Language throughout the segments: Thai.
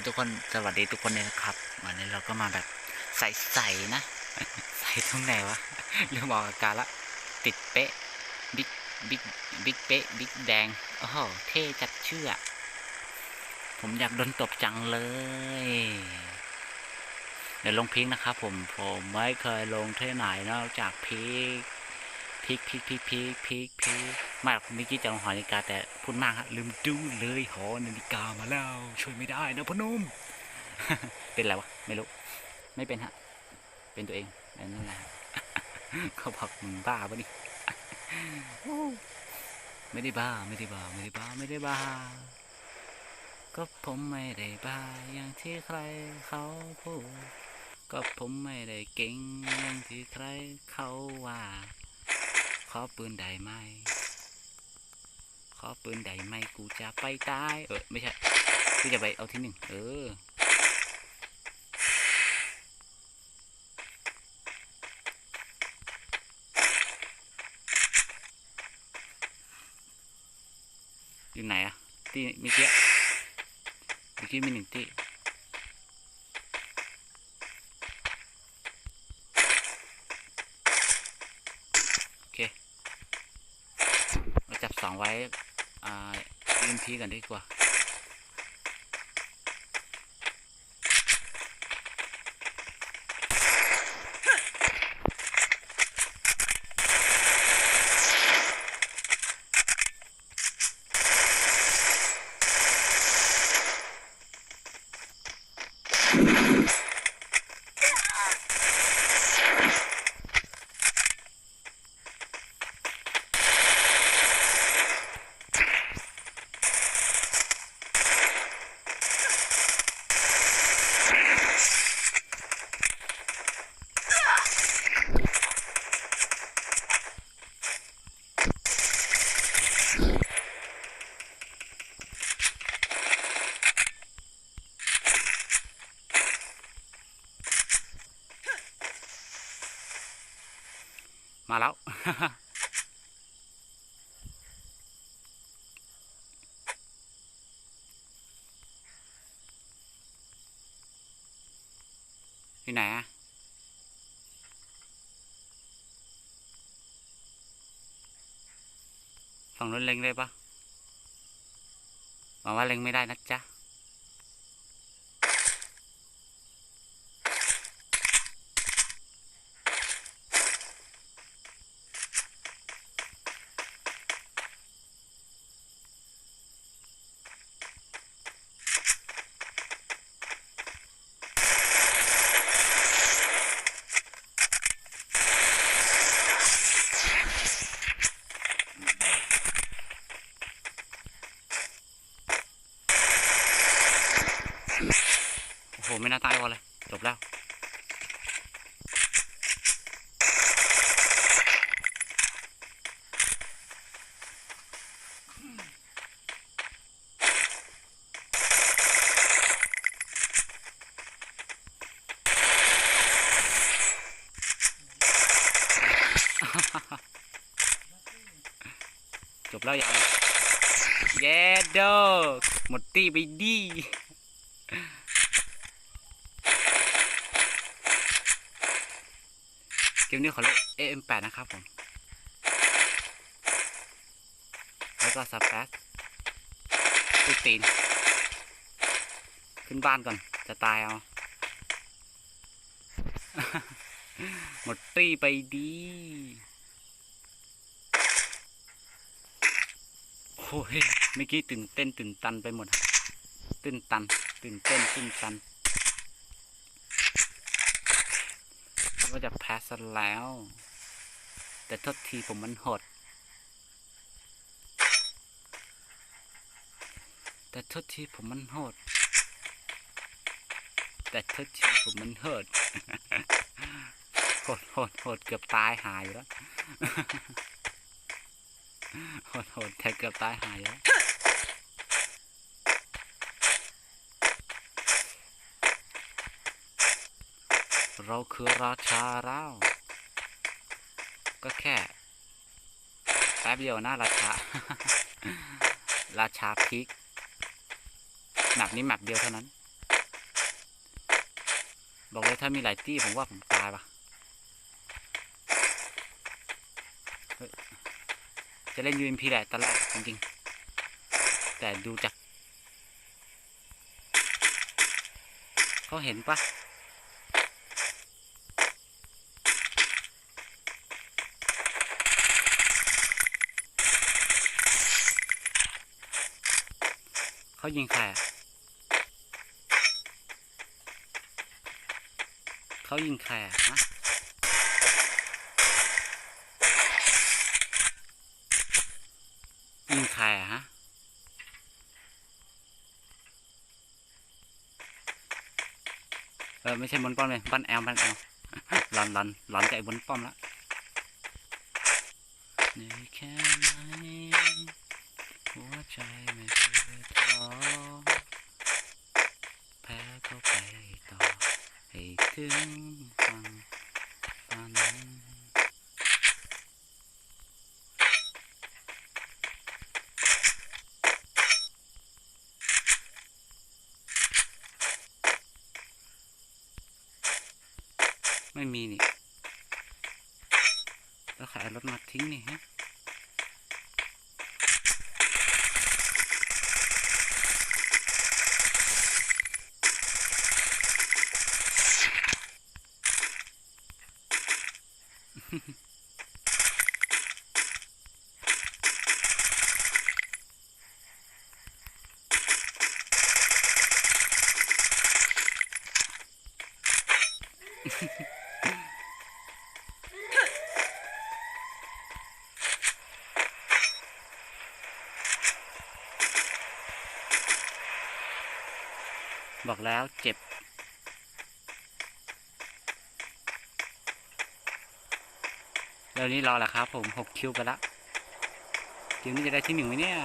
คทุกคนสวัสดีทุกคนเลยนะครับ วันนี้เราก็มาแบบใสๆนะ ใสตรงไหนวะเรื่องบอกอาการละติดเป๊ะบิ๊กบิ๊กบิ๊กเป๊ะบิ๊กแดงโอ้โหเท่จัดเชื่อ ผมอยากโดนตบจังเลย เดี๋ยวลงพิกนะครับผมผมไม่เคยลงเท่ไหนนอกจากพิก พิกพิกพิกพิกพิกพิกไมากเมื่อกี้จะลงหอนาฬิกาแต่พูดมากฮะลืมดูเลยหอนาฬิกามาแล้ว ช่วยไม่ได้นะพนม เป็นอะไรวะไม่รู้ ไม่เป็นฮะ เป็นตัวเองนั่นแหละเขาบอกมึงบ้าปะนี่ไม่ได้บ้าไม่ได้บ้าไม่ได้บ้าไม่ได้บ้า ก็ผมไม่ได้บ้าอย่างที่ใครเขาพูดก็ผมไม่ได้เก่งอย่างที่ใครเขาว่า อปืนได้ไหมขอปืนได้ไหมกูจะไปตายเออไม่ใช่กูจะไปเอาที่หนึ่งเอออยู่ไหนอะที่เมื่อกี้เมื่อกี้มีหนึ่งที่โอเคเราจับส ช้อ่าอินพีกันดีกว่า มาแล้ว อยู่ไหนอะฝั่งนู้นเล็งได้ปะหวังว่าเล็งไม่ได้นะจ๊ะ ไม่น่าตายวอเลยจบแล้วจบแล้วยังเย้โดหมดตีไปดี เกมนี้ขอเล่น AM8 นะครับผม แล้วก็สเปซตูตีน ขึ้นบ้านก่อน จะตายเอา หมดตี้ไปดีโอ้ยเมื่อกี้ตื่นเต้นตื่นตันไปหมด ตื่นตัน ตื่นเต้นตื่นตัน ก็จะแพ้ซะแล้ว แต่ทษทีผมมันหด แต่ทษทีผมมันหด แต่ทษทีผมมันหดหดหดหดเกือบตายหายแล้วหดหดแต่เกือบตายหายแล้ว เราคือราชาเราก็แค่แป๊บเดียวนะราชา ราชาพิกแมปนี้แมปเดียวเท่านั้น บอกเลยถ้ามีหลายตี้ผมว่าผมตายปะจะเล่น UMP แหละตอนแรกจริงๆแต่ดูจากเขาเห็นปะ เขายิงใครอะเขายิงใครอะฮะยิงใครอะฮะเออไม่ใช่บนป้อมเลยบ้านแอลบ้านแอลหลอนหลอนหลอนใจบนป้อมละนื่แค่ไหัวใจไม่เคยท้อแพ้ก็ไปต่อ ให้ถึงฝั่งฝันไม่มีนี่แล้วขายรถมาทิ้งนี่ฮะ บอกแล้วเจ็บ เดี๋ยวนี้รอแหละครับผมหกคิวไปละเกมนี้จะได้ที่หนึ่งไหมเนี่ย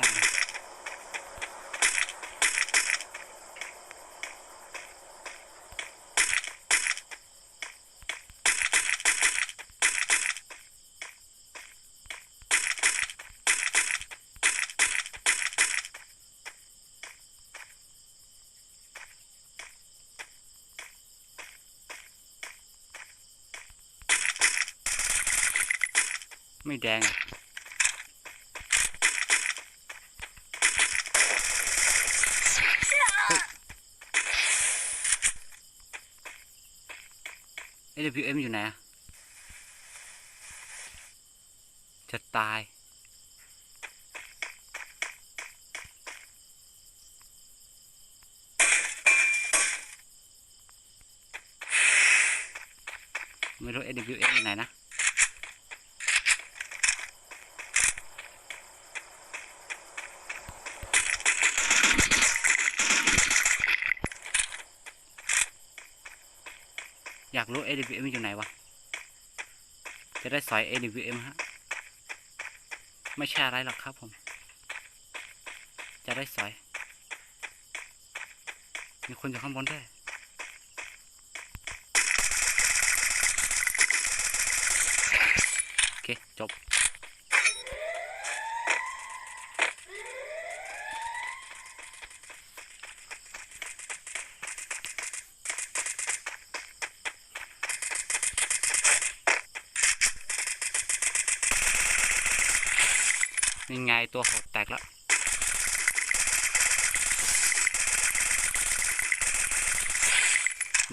ไม่แดงอะเฮ้ย AWM อยู่ไหนอะจะตาย ไม่รู้ AWM อยู่ไหนนะ อยากรู้ AWM อยู่ไหนวะ จะได้สอย AWM ฮะ ไม่ใช่อะไรหรอกครับผม จะได้สอย มีคนอยู่ข้างบนด้วยโอเค จบ ตัวหดแตกแล้ว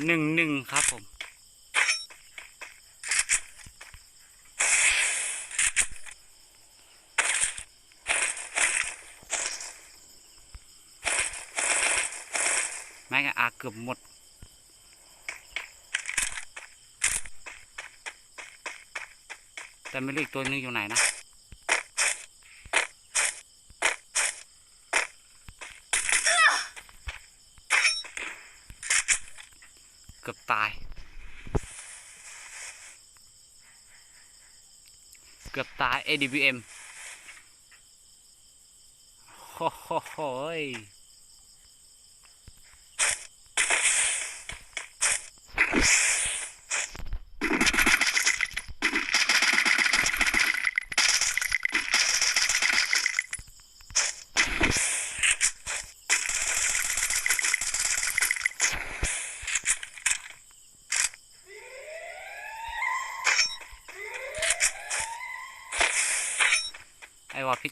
หนึ่งหนึ่งครับผมแม่งอาเกือบหมดแต่ไม่รู้อีกตัวนึงอยู่ไหนนะ กือบตาย เกือบตาย AWM โอ้โหย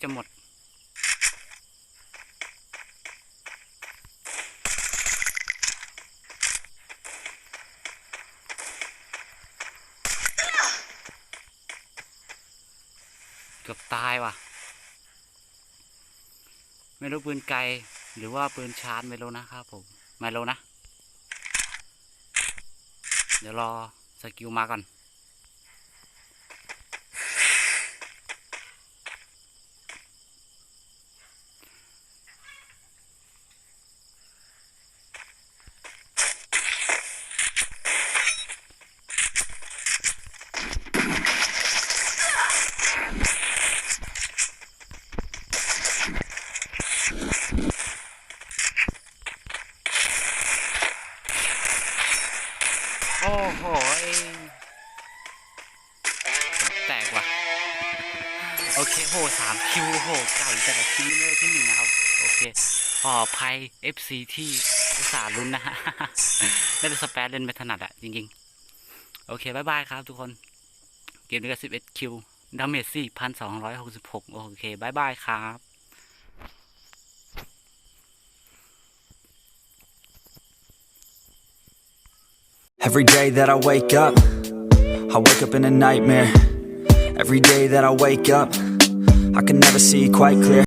จะหมด เกือบตายว่ะ ไม่รู้ปืนไกล หรือว่าปืนชาร์จไม่รู้นะครับผม ไม่รู้นะ เดี๋ยวรอสกิลมาก่อน โอ้โหยแตกว่ะ โอเคโห สามคิวโหไก่แต่ละทีเลยที่หนึ่งนะครับ โอเคขออภัย FC ที่อุตส่าห์ลุ้นนะฮะเล่นสเปซเล่นไม่ถนัดอะจริงๆ โอเคบายบายครับทุกคน เกมนี้ก็11คิวดาเมจ4,266โอเคบายบายครับ Every day that I wake up, I wake up in a nightmare. Every day that I wake up, I can never see quite clear.